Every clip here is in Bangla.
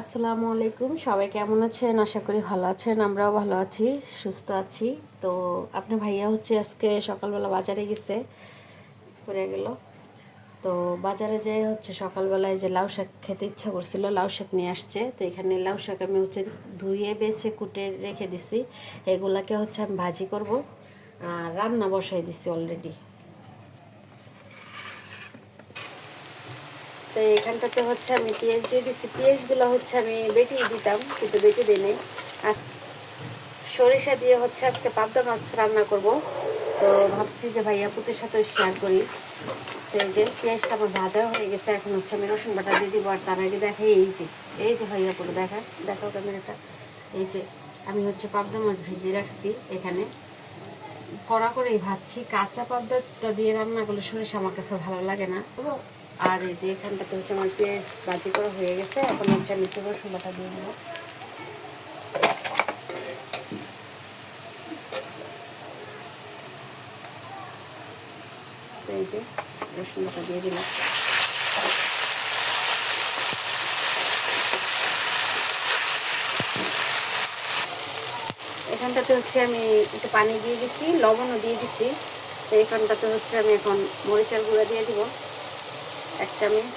আসসালামু আলাইকুম। সবাই কেমন আছেন? আশা করি ভালো আছেন। আমরাও ভালো আছি, সুস্থ আছি। তো আপনার ভাইয়া হচ্ছে আজকে সকালবেলা বাজারে গেছে করে গেল। তো বাজারে যে হচ্ছে সকালবেলায় যে লাউ শাক খেতে ইচ্ছা করছিল, লাউ শাক নিয়ে আসছে। তো এখানে লাউ শাক আমি হচ্ছে ধুয়ে, বেছে, কুটে রেখে দিছি। এগুলাকে হচ্ছে আমি ভাজি করব। আর রান্না বসাই দিছি অলরেডি তো এখানটাতে হচ্ছে আমি পেঁয়াজ দিয়ে দিচ্ছি পেঁয়াজগুলো হচ্ছে আমি বেটে দিতাম, কিন্তু বেটে দিই নাই। সরিষা দিয়ে হচ্ছে আজকে পাবদা মাছ রান্না করব। তো ভাবছি যে ভাইয়া পুতের সাথে শেয়ার করি। তো এই যে পেঁয়াজটা আমার ভাজা হয়ে গেছে, এখন হচ্ছে আমি রসুন বাটা দিয়ে দিব। আর তার আগে দেখে এই যে এই যে ভাইয়া পুরো দেখা, দেখাও ক্যামেরাটা। এই যে আমি হচ্ছে পাবদা মাছ ভিজিয়ে রাখছি এখানে। কড়া করেই ভাজছি। কাঁচা পাবদাটা দিয়ে রান্না করলে সরিষা আমার কাছে ভালো লাগে না। আর এই যে এখানটাতে হচ্ছে আমার পেঁয়াজ ভাজি করা হয়ে গেছে, এখন হচ্ছে আমি একটু রসুন বাটা দিয়ে দেবো এই যে রসুন বাটা দিয়ে দিলাম। এখানটাতে হচ্ছে আমি একটু পানি দিয়ে দিচ্ছি, লবণও দিয়ে দিচ্ছি। তো এখানটাতে হচ্ছে আমি এখন মরিচার গুঁড়া দিয়ে দিব। এক চামচ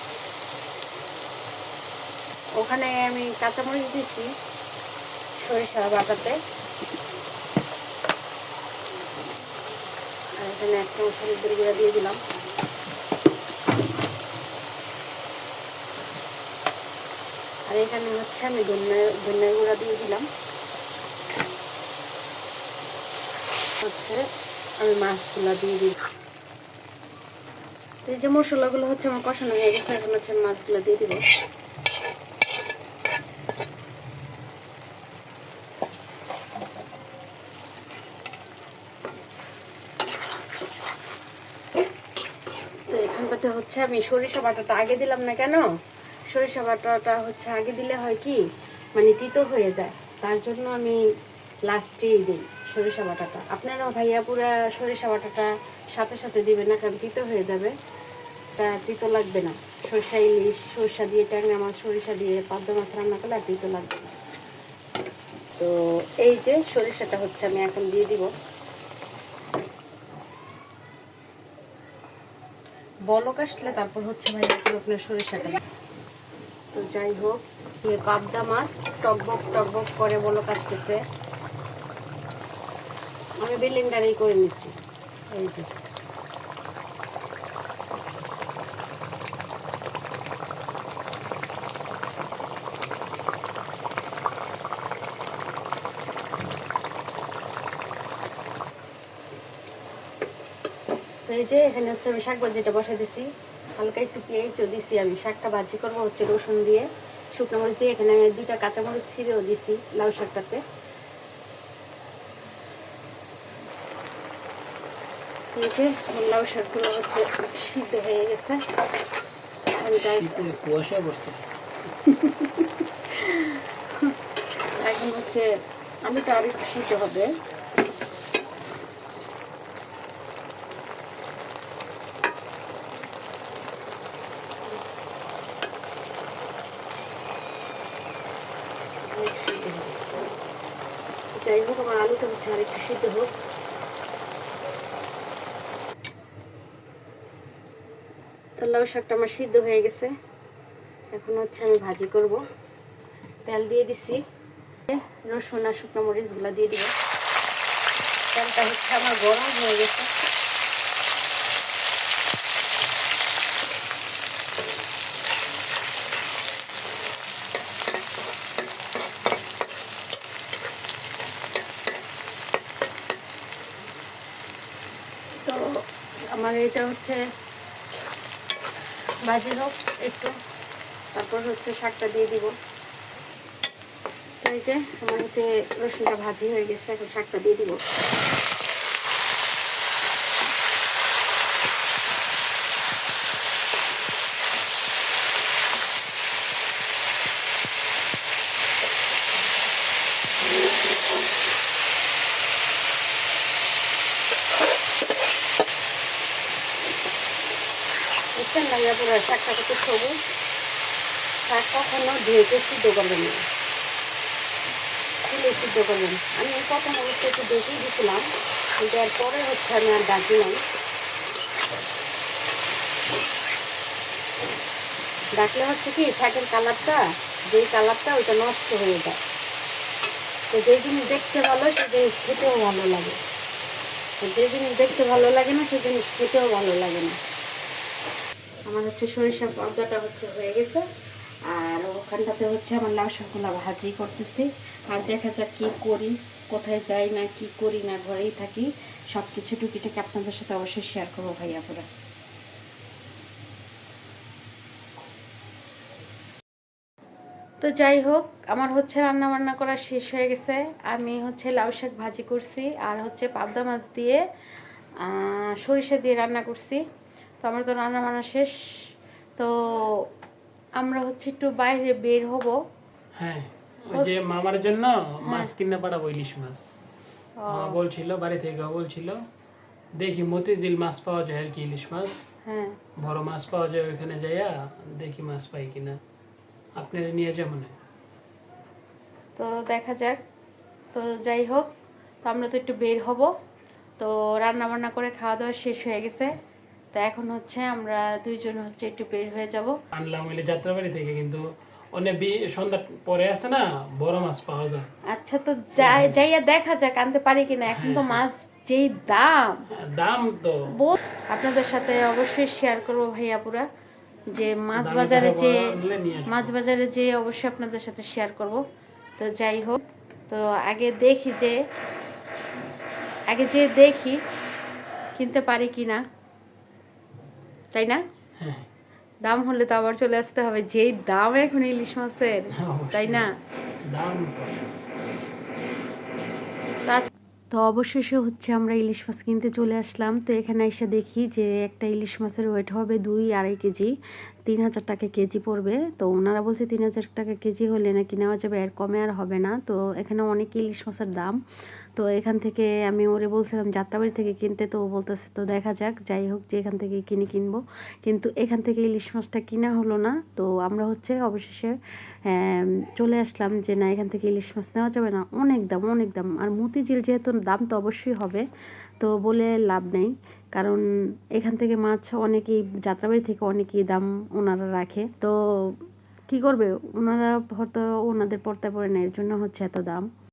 ওখানে আমি কাঁচামরিচ দিচ্ছি সরিষা বাটাতে। আর এখানে এক চামচ হলুদের গুঁড়া দিয়ে দিলাম। আর এখানে হচ্ছে আমি ধনে ধনের গুঁড়া দিয়ে দিলাম। হচ্ছে আমি মাছগুলো দিয়ে দিচ্ছি। এই যে মশলাগুলো হচ্ছে আমার কষানো হয়ে গেছে, এখন হচ্ছে মাছগুলো দিয়ে দিব। হচ্ছে আমি সরিষা বাটাটা আগে দিলাম না কেন? সরিষা বাটাটা হচ্ছে আগে দিলে হয় কি? মানে তিতো হয়ে যায়। তার জন্য আমি লাস্টেই দিই সরিষা বাটাটা। আপনারা ভাইয়া পুরা সরিষা বাটাটা সাথে সাথে দিবেন না, কারণ তিতো হয়ে যাবে। তা তিতো লাগবে না। সরিষা, ইলিশ, সরিষা দিয়ে ট্যাংরা মাছ, সরিষা দিয়ে পাবদা মাছ রান্না করলে আর তিতো লাগবে না। তো এই যে সরিষাটা হচ্ছে আমি এখন দিয়ে দিব। বলক আসলে তারপর হচ্ছে ভাই আপনার সরিষাটা। তো যাই হোক ইয়ে পাবদা মাছ টকবক টকবক করে বলক আসতেছে। আমি বিলিন্ডারেই করে নিচ্ছি এই যে। এই যে এখানে হচ্ছে আমি শাক ভাজিটা বসে দিছি। হালকা একটু পেঁয়াজও দিছি আমি। শাকটা ভাজি করব হচ্ছে রসুন দিয়ে। শুকনো মরিচ দিয়ে এখানে আমি দুইটা কাঁচামরিচ ছিঁড়েও দিছি লাউ শাকটাতে। এই যে লাউ শাকগুলো হচ্ছে সিদ্ধ হয়ে গেছে। আমি তাই কুয়াশা পড়ছে। এখন হচ্ছে আলুটা আর একটু সিদ্ধ হবে। যাই হোক, আমার আলুটা হচ্ছে আর সিদ্ধ হোক। তো লাউ শাকটা আমার সিদ্ধ হয়ে গেছে। এখন হচ্ছে আমি ভাজি করব। তেল দিয়ে দিছি। রসুন আর শুকনো মরিচগুলো দিয়ে দিব তেলটা হচ্ছে আমার গরম হয়ে গেছে। তো আমার এটা হচ্ছে ভাজি হোক একটু। তারপর হচ্ছে শাকটা দিয়ে দিব। তো এই যে আমার হচ্ছে রসুনটা ভাজি হয়ে গেছে, এখন শাকটা দিয়ে দিব। বুঝছেন না পুরো শাকটা কত সবুজ শাক কখনো ঢেকে সিদ্ধ করবেন না। খুলে সিদ্ধ করবেন আমি প্রথম অবস্থায় একটু ঢেকেই দিয়েছিলাম কিন্তু এরপরে হচ্ছে আমি আর ডাকি নাই। ডাকলে হচ্ছে কি, শাকের কালারটা, যেই কালারটা ওইটা নষ্ট হয়ে যায়। তো যে জিনিস দেখতে ভালো, সেই জিনিস খেতেও ভালো লাগে। যে জিনিস দেখতে ভালো লাগে না, সেই জিনিস খেতেও ভালো লাগে না। আমার হচ্ছে সরিষা পর্দাটা হচ্ছে হয়ে গেছে। আর ওখানটাতে হচ্ছে আমার লাউ শাকগুলা ভাজি করতেছি। আর দেখা যাক কি করি, কোথায় যাই না, কি করি না, ঘরেই থাকি। সব কিছু টুকিটাকি আপনাদের সাথে অবশ্যই শেয়ার করব ভাইয়া পুরা তো যাই হোক, আমার হচ্ছে রান্না বান্না করা শেষ হয়ে গেছে। আমি হচ্ছে লাউ শাক ভাজি করছি, আর হচ্ছে পাবদা মাছ দিয়ে সরিষা দিয়ে রান্না করছি। তো আমার তো রান্না বান্না শেষ। তো আমরা হচ্ছে একটু বাইরে বের হব। হ্যাঁ ওই যে মামার জন্য মাছ কিনে পাঠাবো ইলিশ মাছ। বলছিল বাড়ি থেকে বলছিল দেখি মতিঝিল মাছ পাওয়া যায় আর কি ইলিশ মাছ? হ্যাঁ। বড় মাছ পাওয়া যায় ওইখানে যাইয়া দেখি মাছ পাই কিনা। আপনারা নিয়ে যাবেন তো দেখা যাক। তো যাই হোক তো আমরা তো একটু বের হব। তো রান্না বান্না করে খাওয়া দাওয়া শেষ হয়ে গেছে। তো এখন হচ্ছে আমরা দুইজন হচ্ছে একটু বের হয়ে যাব। আনলাম ওইলে যাত্রাবাড়ি থেকে কিন্তু অনেক বি- সন্ধ্যা পরে আসে না বড় মাছ পাওয়া যায়। আচ্ছা তো যাই যাইয়া দেখা যাক আনতে পারি কিনা। এখন তো মাছ যেই দাম। হ্যাঁ, দাম তো। আপনাদের সাথে অবশ্যই শেয়ার করব ভাইয়া পুরা যে মাছ বাজারে যে। মাছ বাজারে যে অবশ্যই আপনাদের সাথে শেয়ার করব। তো যাই হোক তো আগে দেখি যে আগে যে দেখি কিনতে পারি কি না তাই না? হ্যাঁ। দাম হলে তো আবার চলে আসতে হবে। যেই দাম এখন ইলিশ মাছের তাই না? তো অবশেষে হচ্ছে আমরা ইলিশ মাছ কিনতে চলে আসলাম। তো এখানে এসে দেখি যে একটা ইলিশ মাছের ওয়েট হবে দুই আড়াই কেজি। তিন হাজার টাকা কেজি পড়বে। তো ওনারা বলছে তিন হাজার টাকা কেজি হলে নাকি নেওয়া যাবে, এর কমে আর হবে না। তো এখানে অনেক ইলিশ মাছের দাম। তো এখান থেকে আমি ওরে বলছিলাম, যাত্রাবাড়ি থেকে কিনতে? তো বলতেছে, তো দেখা যাক, যাই হোক, যে এখান থেকে কিনে কিনবো। কিন্তু এখান থেকে ইলিশ মাছটা কিনা হলো না। তো আমরা হচ্ছে অবশেষে চলে আসলাম যে, না, এখান থেকে ইলিশ মাছ নেওয়া যাবে না। অনেক দাম অনেক দাম। আর মতিঝিল যেহেতু দাম তো অবশ্যই হবে, তো বলে লাভ নেই। কারণ এখান থেকে মাছ অনেকেই, যাত্রাবাড়ি থেকে অনেকেই দাম ওনারা রাখে। তো কি করবে? ওনারা হয়তো ওনাদের পড়তে পড়ে না, এর জন্য হচ্ছে এত দাম।